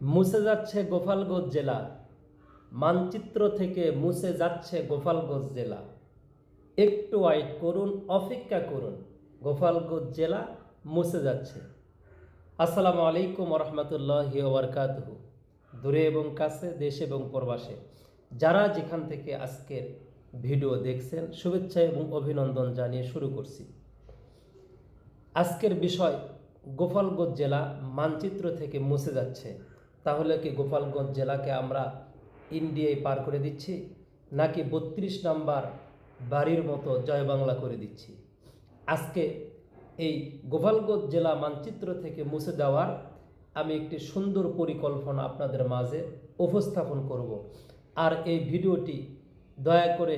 মুছে যাচ্ছে গোপালগঞ্জ জেলা। মানচিত্র থেকে মুছে যাচ্ছে গোপালগঞ্জ জেলা। একটু ওয়াইট করুন, অপেক্ষা করুন। গোপালগঞ্জ জেলা মুছে যাচ্ছে। আসসালামু আলাইকুম রহমতুল্লাহ ওবরকাতহ। দূরে এবং কাছে, দেশে এবং প্রবাসে। যারা যেখান থেকে আজকের ভিডিও দেখছেন, শুভেচ্ছা এবং অভিনন্দন জানিয়ে শুরু করছি। আজকের বিষয় গোপালগঞ্জ জেলা মানচিত্র থেকে মুছে যাচ্ছে। তাহলে কি গোপালগঞ্জ জেলাকে আমরা ইন্ডিয়ায় পার করে দিচ্ছি, নাকি বত্রিশ নাম্বার বাড়ির মতো জয় বাংলা করে দিচ্ছি? আজকে এই গোপালগঞ্জ জেলা মানচিত্র থেকে মুছে দেওয়ার আমি একটি সুন্দর পরিকল্পনা আপনাদের মাঝে উপস্থাপন করব। আর এই ভিডিওটি দয়া করে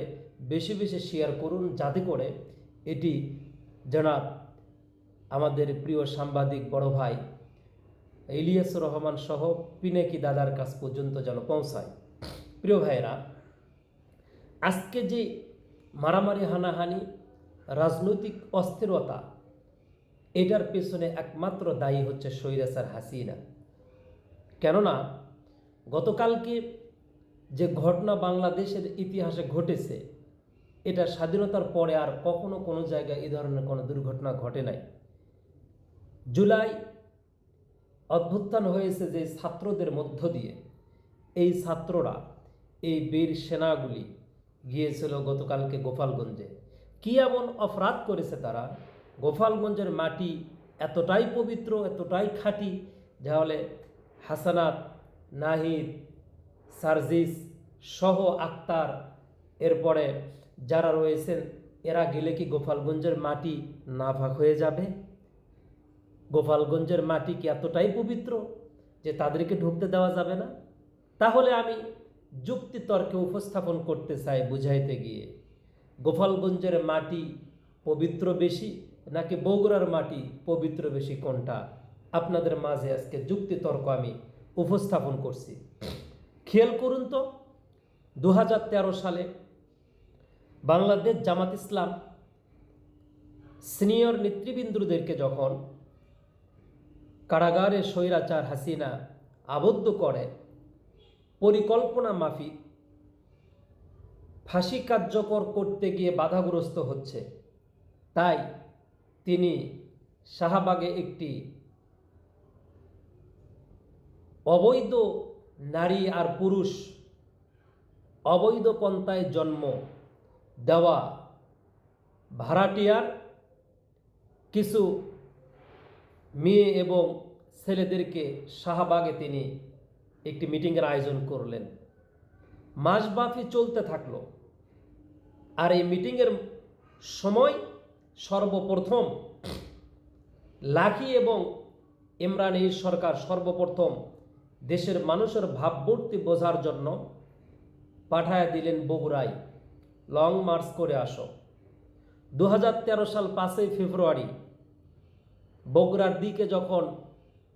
বেশি বেশি শেয়ার করুন, যাতে করে এটি জনাব আমাদের প্রিয় সাংবাদিক বড় ভাই ইলিয়াস রহমান সহ পিনাকি দাদার কাছ পর্যন্ত যেন পৌঁছায়। প্রিয় ভাইয়েরা, আজকে যে মারামারি, হানাহানি, রাজনৈতিক অস্থিরতা, এটার পেছনে একমাত্র দায়ী হচ্ছে সৈরাসার হাসিনা। কেননা, গতকালকে যে ঘটনা বাংলাদেশের ইতিহাসে ঘটেছে, এটা স্বাধীনতার পরে আর কখনো কোনো জায়গায় এই ধরনের কোনো দুর্ঘটনা ঘটে নাই। জুলাই অভ্যুত্থান হয়েছে যে ছাত্রদের মধ্য দিয়ে। এই ছাত্ররা, এই বীর সেনাগুলি গিয়েছিল গতকালকে গোপালগঞ্জে। কি এমন অপরাধ করেছে তারা? গোপালগঞ্জের মাটি এতটাই পবিত্র, এতটাই খাঁটি যাহলে হাসানাত, নাহিদ, সার্জিস সহ আক্তার, এরপরে যারা রয়েছেন, এরা গেলে কি গোপালগঞ্জের মাটি নাফাক হয়ে যাবে? গোপালগঞ্জের মাটি কি এতটাই পবিত্র যে তাদেরকে ঢুকতে দেওয়া যাবে না? তাহলে আমি যুক্তি তর্কে উপস্থাপন করতে চাই বুঝাইতে গিয়ে। গোপালগঞ্জের মাটি পবিত্র বেশি নাকি বগুড়ার মাটি পবিত্র বেশি কোনটা? আপনাদের মাঝে আজকে যুক্তি তর্ক আমি উপস্থাপন করছি। খেয়াল করুন তো দু হাজার তেরো সালে বাংলাদেশ জামাত ইসলাম সিনিয়র নেতৃবৃন্দদেরকে যখন কারাগারে স্বৈরাচার হাসিনা আবদ্ধ করে। পরিকল্পনা মাফিক। ফাঁসি কার্যকর করতে গিয়ে বাধাগ্রস্ত হচ্ছে। তাই তিনি শাহবাগে একটি অবৈধ নারী আর পুরুষ অবৈধ পন্থায় জন্ম দেওয়া ভাড়াটিয়ার কিছু মেয়ে এবং ছেলেদেরকে শাহবাগে তিনি একটি মিটিংয়ের আয়োজন করলেন। মাসব্যাপী চলতে থাকল। আর এই মিটিংয়ের সময় সর্বপ্রথম লাকি এবং ইমরান এই সরকার সর্বপ্রথম দেশের মানুষের ভাবমূর্তি বোঝার জন্য পাঠায় দিলেন বগুড়ায়, লং মার্চ করে আসো। দু হাজার তেরো সাল পাঁচই ফেব্রুয়ারি বগুড়ার দিকে যখন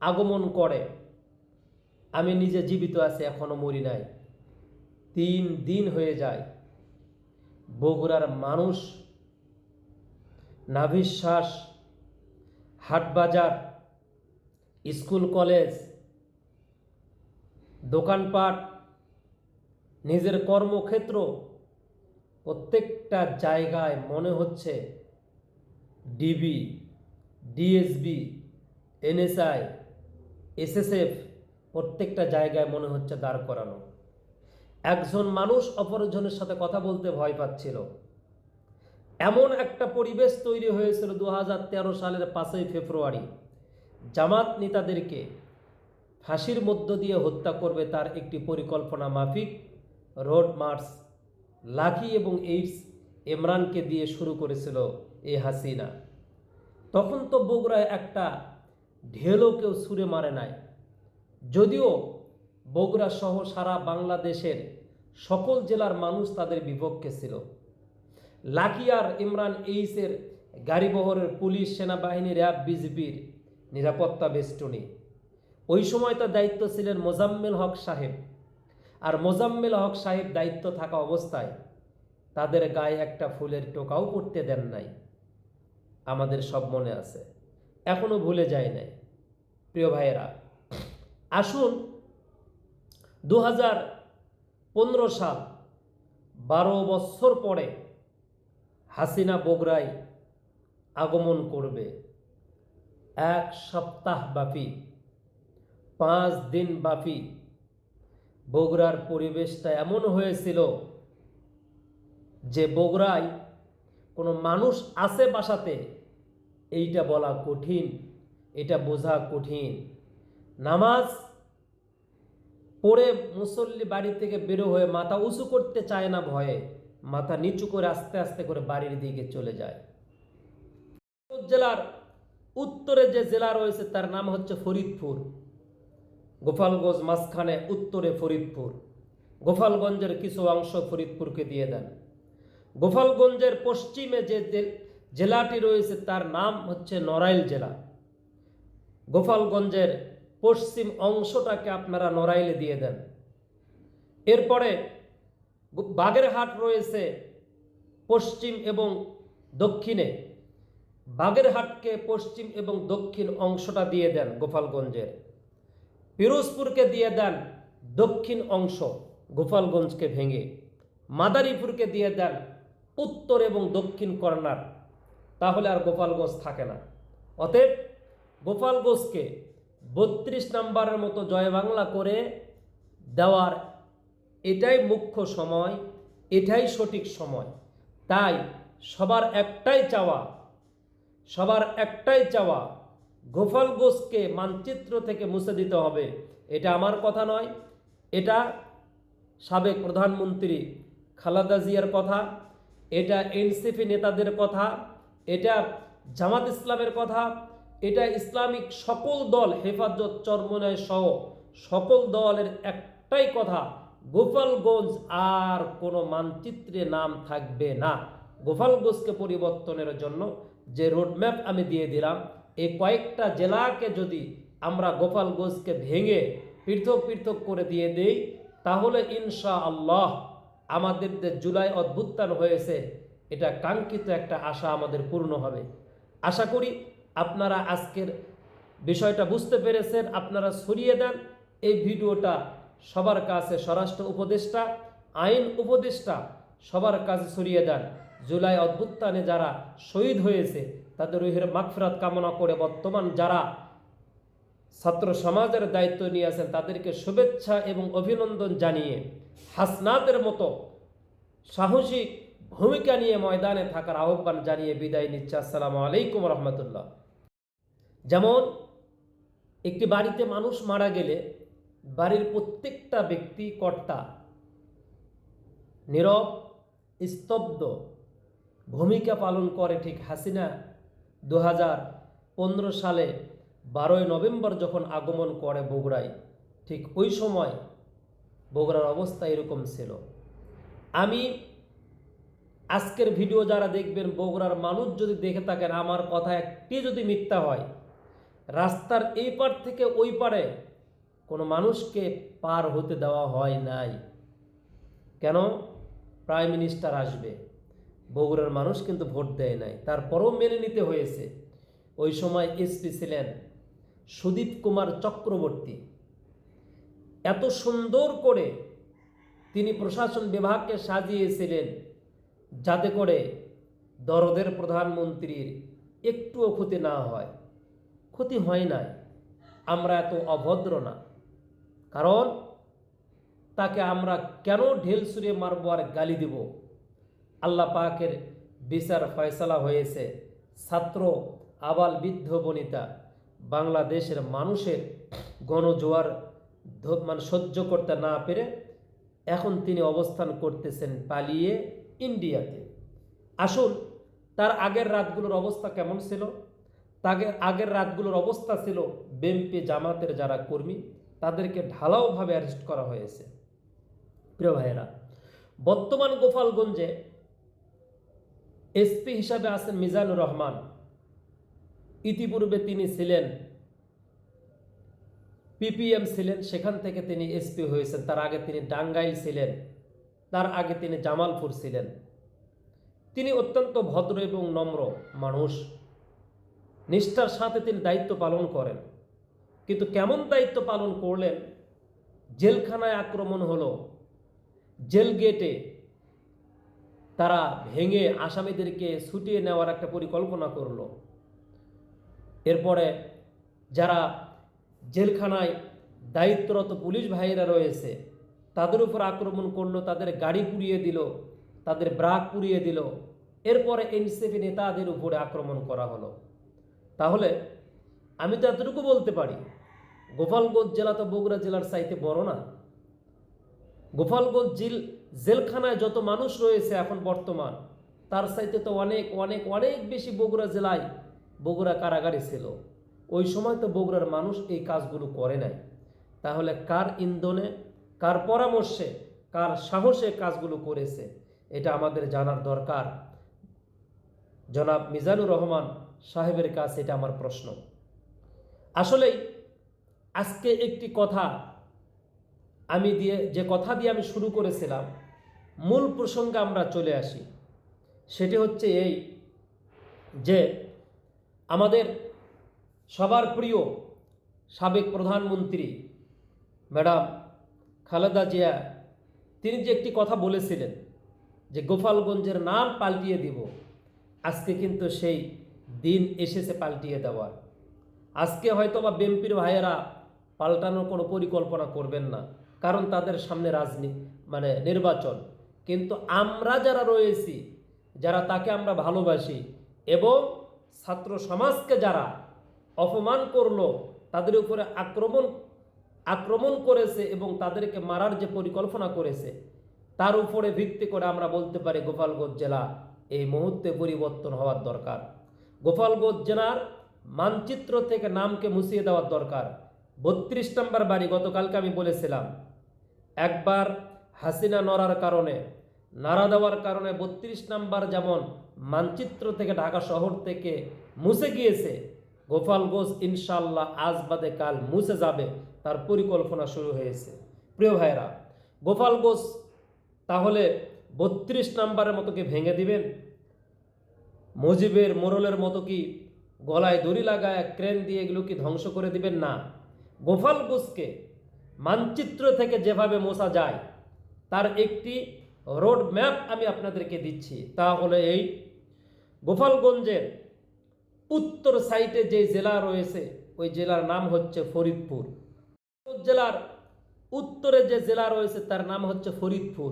আগমন করে, আমি নিজে জীবিত আছি, এখনও মরি নাই। তিন দিন হয়ে যায়, বগুড়ার মানুষ নাভিশ্বাস, হাটবাজার, স্কুল কলেজ, দোকানপাট, নিজের কর্মক্ষেত্র প্রত্যেকটা জায়গায় মনে হচ্ছে ডিবি ডিএসবি এনএসআই এসএসএফ প্রত্যেকটা জায়গায় মনে হচ্ছে দাঁড় করানো। একজন মানুষ অপরজনের সাথে কথা বলতে ভয় পাচ্ছিল। এমন একটা পরিবেশ তৈরি হয়েছিল দু হাজার তেরো সালের পাঁচই ফেব্রুয়ারি। জামাত নেতাদেরকে ফাঁসির মধ্য দিয়ে হত্যা করবে তার একটি পরিকল্পনা মাফিক, রোড মার্চ লাকি এবং এইডস, ইমরানকে দিয়ে শুরু করেছিল এ হাসিনা। তখন তো বগুড়ায় একটা ঢেলও কেউ সুরে মারে নাই। যদিও বগুড়া সহ সারা বাংলাদেশের সকল জেলার মানুষ তাদের বিপক্ষে ছিল। লাকিয়ার ইমরান এইসের গাড়িবহরের পুলিশ, সেনাবাহিনী, র্যাব, বিজিবির নিরাপত্তা বেষ্টনী। ওই সময় তার দায়িত্ব ছিলেন মোজাম্মেল হক সাহেব। আর মোজাম্মেল হক সাহেব দায়িত্ব থাকা অবস্থায় তাদের গায়ে একটা ফুলের টোকাও করতে দেন নাই। আমাদের সব মনে আছে। এখনও ভুলে যায় নাই। প্রিয় ভাইয়েরা, আসুন দু হাজার পনেরো সাল, বারো বছর পরে হাসিনা বগুড়ায় আগমন করবে। এক সপ্তাহ ব্যাপী পাঁচ দিন ব্যাপী বগুড়ার পরিবেশটা এমন হয়েছিল যে বগুড়ায় কোনো মানুষ আছে বাসাতে এইটা বলা কঠিন, এটা বোঝা কঠিন। নামাজ পড়ে মুসল্লি বাড়ি থেকে বেরো হয়ে মাথা উঁচু করতে চায় না ভয়ে, মাথা নিচু করে আস্তে আস্তে করে বাড়ির দিকে চলে যায়। জেলার উত্তরে যে জেলা রয়েছে তার নাম হচ্ছে ফরিদপুর। গোপালগঞ্জ মাঝখানে উত্তরে ফরিদপুর। গোপালগঞ্জের কিছু অংশ ফরিদপুরকে দিয়ে দেন। গোপালগঞ্জের পশ্চিমে যে জেলাটি রয়েছে তার নাম হচ্ছে নড়াইল জেলা। গোপালগঞ্জের পশ্চিম অংশটাকে আপনারা নড়াইলে দিয়ে দেন। এরপরে বাগেরহাট রয়েছে পশ্চিম এবং দক্ষিণে। বাগেরহাটকে পশ্চিম এবং দক্ষিণ অংশটা দিয়ে দেন গোপালগঞ্জের। পিরোজপুরকে দিয়ে দেন দক্ষিণ অংশ গোপালগঞ্জকে ভেঙে। মাদারীপুরকে দিয়ে দেন উত্তর এবং দক্ষিণ কর্নার। তাহলে আর গোপালগঞ্জ থাকে না। অতএব গোপালগঞ্জকে বত্রিশ নাম্বারের মতো জয় বাংলা করে দেওয়ার এটাই মুখ্য সময়, এটাই সঠিক সময়। তাই সবার একটাই চাওয়া, সবার একটাই চাওয়া গোপালগঞ্জকে মানচিত্র থেকে মুছে দিতে হবে। এটা আমার কথা নয়, এটা সাবেক প্রধানমন্ত্রী খালাদা জিয়ার কথা, এটা এনসিপি নেতাদের কথা এটা জামাত ইসলামের কথা, এটা ইসলামিক সকল দল হেফাজত, চরমনায় সহ সকল দলের একটাই কথা, গোপালগঞ্জ আর কোনো মানচিত্রে নাম থাকবে না। গোপালগঞ্জকে পরিবর্তনের জন্য যে রোডম্যাপ আমি দিয়ে দিলাম এই কয়েকটা জেলাকে যদি আমরা গোপালগঞ্জকে ভেঙে পৃথক পৃথক করে দিয়ে দেই, তাহলে ইনশা আল্লাহ আমাদের যে জুলাই অভ্যুত্থান হয়েছে এটা কাঙ্ক্ষিত একটা আশা আমাদের পূর্ণ হবে। আশা করি আপনারা আজকের বিষয়টা বুঝতে পেরেছেন, আপনারা ছড়িয়ে দেন। এই ভিডিওটা সবার কাছে স্বরাষ্ট্র উপদেষ্টা, আইন উপদেষ্টা সবার কাছে ছড়িয়ে দেন। জুলাই অভ্যুত্থানে যারা শহীদ হয়েছে, তাদের রুহের মাগফিরাত কামনা করে বর্তমান যারা ছাত্র সমাজের দায়িত্ব নিয়ে আছেন, তাদেরকে শুভেচ্ছা এবং অভিনন্দন জানিয়ে হাসনাতের মতো সাহসী ভূমিকা নিয়ে ময়দানে থাকার আহ্বান জানিয়ে বিদায় নিচ্ছে আসসালামু আলাইকুম রহমতুল্লাহ। যেমন, একটি বাড়িতে মানুষ মারা গেলে বাড়ির প্রত্যেকটা ব্যক্তি কর্তা, নীরব, স্তব্ধ ভূমিকা পালন করে ঠিক হাসিনা। দু হাজার পনেরো সালে বারোই নভেম্বর যখন আগমন করে বগুড়ায়, ঠিক ওই সময় বগুড়ার অবস্থা এরকম ছিল। আমি আজকের ভিডিও যারা দেখবেন বগুড়ার মানুষ যদি দেখে থাকেন, আমার কথা একটি যদি মিথ্যা হয়, রাস্তার এই পার থেকে ওই পারে কোনো মানুষকে পার হতে দেওয়া হয় নাই। কেন? প্রাইম মিনিস্টার আসবে। বগুড়ার মানুষ কিন্তু ভোট দেয় নাই। তারপরেও মেনে নিতে হয়েছে। ওই সময় এসপি ছিলেন সুদীপ কুমার চক্রবর্তী। এত সুন্দর করে তিনি প্রশাসন বিভাগকে সাজিয়েছিলেন। যাতে করে দরদের প্রধানমন্ত্রীর একটুও ক্ষতি না হয়। ক্ষতি হয় নাই। আমরা এত অভদ্র না। কারণ তাকে আমরা কেন ঢেল সুরে মারবো আর গালি দিব? আল্লাহ পাকের বিচার ফয়সালা হয়েছে। ছাত্র, আবাল বৃদ্ধ, বনিতা, বাংলাদেশের মানুষের গণজোয়ার মানে সহ্য করতে না পেরে এখন তিনি অবস্থান করতেছেন পালিয়ে ইন্ডিয়াতে। আসুন, তার আগের রাতগুলোর অবস্থা কেমন ছিল? তাদের আগের রাতগুলোর অবস্থা ছিল বেম্পি জামাতের যারা কর্মী, তাদেরকে ঢালাওভাবে অ্যারেস্ট করা হয়েছে। প্রিয় ভাইয়েরা, বর্তমান গোপালগঞ্জে এসপি হিসাবে আছেন মিজানুর রহমান। ইতিপূর্বে তিনি ছিলেন পিপিএম ছিলেন, সেখান থেকে তিনি এসপি হয়েছেন। তার আগে তিনি টাঙ্গাইল ছিলেন। তার আগে তিনি জামালপুর ছিলেন। তিনি অত্যন্ত ভদ্র এবং নম্র মানুষ। নিষ্ঠার সাথে তিনি দায়িত্ব পালন করেন। কিন্তু কেমন দায়িত্ব পালন করলেন? জেলখানায় আক্রমণ হলো। জেল গেটে তারা ভেঙে আসামিদেরকে ছুটিয়ে নেওয়ার একটা পরিকল্পনা করল। এরপরে যারা জেলখানায় দায়িত্বরত পুলিশ ভাইয়েরা রয়েছে তাদের উপর আক্রমণ করল, তাদের গাড়ি পুড়িয়ে দিল, তাদের ব্রাক পুড়িয়ে দিল। এরপরে এনসিপি নেতাদের উপরে আক্রমণ করা হলো। তাহলে আমি তো এতটুকু বলতে পারি, গোপালগঞ্জ জেলা তো বগুড়া জেলার চাইতে বড় না। গোপালগঞ্জ জেল জেলখানায় যত মানুষ রয়েছে এখন বর্তমান, তার চাইতে তো অনেক অনেক অনেক বেশি বগুড়া জেলায় বগুড়া কারাগারে ছিল। ওই সময় তো বগুড়ার মানুষ এই কাজগুলো করে নাই। তাহলে কার ইন্ধনে কার পরামর্শে, কার সাহসে কাজগুলো করেছে, এটা আমাদের জানার দরকার। জনাব মিজানুর রহমান সাহেবের কাছে এটা আমার প্রশ্ন। আসলেই আজকে একটি কথা আমি দিয়ে, যে কথা দিয়ে আমি শুরু করেছিলাম, মূল প্রসঙ্গে আমরা চলে আসি। সেটি হচ্ছে এই যে আমাদের সবার প্রিয় সাবেক প্রধানমন্ত্রী, ম্যাডাম খালেদা জিয়া, তিনি যে একটি কথা বলেছিলেন যে গোপালগঞ্জের নাম পাল্টিয়ে দিব, আজকে কিন্তু সেই দিন এসেছে পাল্টিয়ে দেওয়ার। আজকে হয়তো বা বেম্পির ভাইয়েরা পাল্টানোর কোনো পরিকল্পনা করবেন না, কারণ তাদের সামনে রাজনীতি মানে নির্বাচন। কিন্তু আমরা যারা রয়েছি, যারা তাকে আমরা ভালোবাসি এবং ছাত্র সমাজকে যারা অপমান করল, তাদের উপরে আক্রমণ আক্রমণ করেছে এবং তাদেরকে মারার যে পরিকল্পনা করেছে, তার উপরে ভিত্তি করে আমরা বলতে পারি গোপালগঞ্জ জেলা এই মুহূর্তে পরিবর্তন হওয়ার দরকার। গোপালগঞ্জ জেলার মানচিত্র থেকে নামকে মুছিয়ে দেওয়ার দরকার। বত্রিশ নম্বর বাড়ি, গতকালকে আমি বলেছিলাম, একবার হাসিনা নড়ার কারণে, নাড়া দেওয়ার কারণে বত্রিশ নাম্বার যেমন মানচিত্র থেকে ঢাকা শহর থেকে মুছে গিয়েছে গোপালগঞ্জ ইনশাল্লাহ আজ বাদে কাল মুছে যাবে, তার পরিকল্পনা শুরু হয়েছে। প্রিয় ভাইরা গোপালগঞ্জ তাহলে বত্রিশ নাম্বারের মতো কি ভেঙে দিবেন? মুজিবের মোরলের মতো কি গলায় দড়ি লাগায় ক্রেন দিয়ে এগুলো কি ধ্বংস করে দিবেন? না। গোপালগঞ্জকে মানচিত্র থেকে যেভাবে মোছা যায়, তার একটি রোড ম্যাপ আমি আপনাদেরকে দিচ্ছি। তা হলো এই গোপালগঞ্জের উত্তর সাইডে যে জেলা রয়েছে, ওই জেলার নাম হচ্ছে ফরিদপুর। জেলার উত্তরে যে জেলা রয়েছে, তার নাম হচ্ছে ফরিদপুর।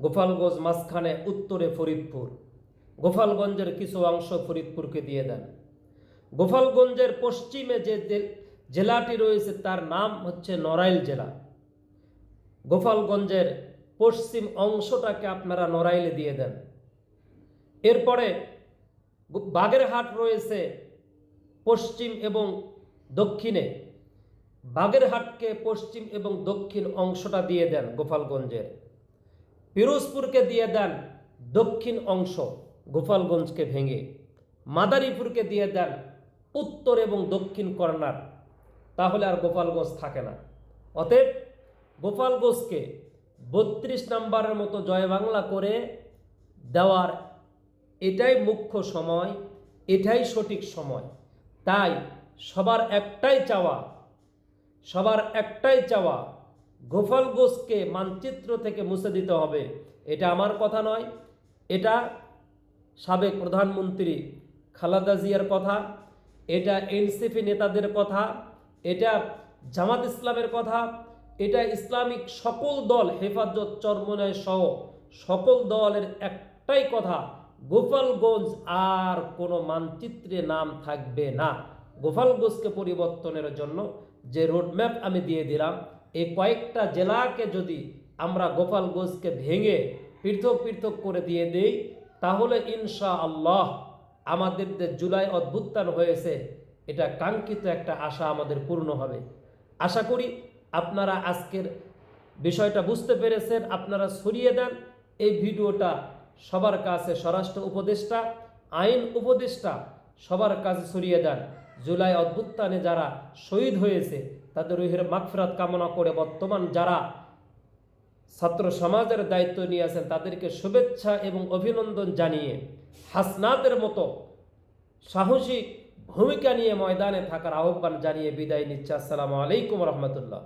গোপালগঞ্জ মাঝখানে উত্তরে ফরিদপুর। গোপালগঞ্জের কিছু অংশ ফরিদপুরকে দিয়ে দেন। গোপালগঞ্জের পশ্চিমে যে জেলাটি রয়েছে, তার নাম হচ্ছে নড়াইল জেলা। গোপালগঞ্জের পশ্চিম অংশটাকে আপনারা নড়াইলে দিয়ে দেন। এরপরে বাগেরহাট রয়েছে পশ্চিম এবং দক্ষিণে। বাগেরহাটকে পশ্চিম এবং দক্ষিণ অংশটা দিয়ে দেন গোপালগঞ্জের। পিরোজপুরকে দিয়ে দেন দক্ষিণ অংশ গোপালগঞ্জকে ভেঙে। মাদারীপুরকে দিয়ে দেন উত্তর এবং দক্ষিণ কর্নার। তাহলে আর গোপালগঞ্জ থাকে না। অতএব গোপালগঞ্জকে বত্রিশ নাম্বারের মতো জয় বাংলা করে দেওয়ার এটাই মুখ্য সময়, এটাই সঠিক সময়। তাই সবার একটাই চাওয়া, সবার একটাই চাওয়া গোপালগঞ্জকে মানচিত্র থেকে মুছে দিতে হবে। এটা আমার কথা নয়, এটা সাবেক প্রধানমন্ত্রী খালাদা জিয়ার কথা, এটা এনসিপি নেতাদের কথা, এটা জামাত ইসলামের কথা, এটা ইসলামিক সকল দল হেফাজত, চরমনায় সহ সকল দলের একটাই কথা গোপালগঞ্জ আর কোনো মানচিত্রে নাম থাকবে না। গোপালগঞ্জকে পরিবর্তনের জন্য যে রোডম্যাপ আমি দিয়ে দিলাম এই কয়েকটা জেলাকে যদি আমরা গোপালগঞ্জকে ভেঙে পৃথক পৃথক করে দিয়ে দেই, তাহলে ইনশা আল্লাহ আমাদের যে জুলাই অভ্যুত্থান হয়েছে, এটা কাঙ্ক্ষিত একটা আশা আমাদের পূর্ণ হবে। আশা করি আপনারা আজকের বিষয়টা বুঝতে পেরেছেন, আপনারা সরিয়ে দেন, এই ভিডিওটা সবার কাছে স্বরাষ্ট্র উপদেষ্টা, আইন উপদেষ্টা সবার কাছে ছড়িয়ে দেন। জুলাই অভ্যুত্থানে যারা শহীদ হয়েছে, তাদের রুহের মাগফিরাত কামনা করে বর্তমান যারা ছাত্র সমাজের দায়িত্ব নিয়ে আছেন, তাদেরকে শুভেচ্ছা এবং অভিনন্দন জানিয়ে হাসনাতের মতো সাহসিক ভূমিকা নিয়ে ময়দানে থাকার আহ্বান জানিয়ে বিদায় নিচ্ছে। আসসালামু আলাইকুম রহমতুল্লাহ।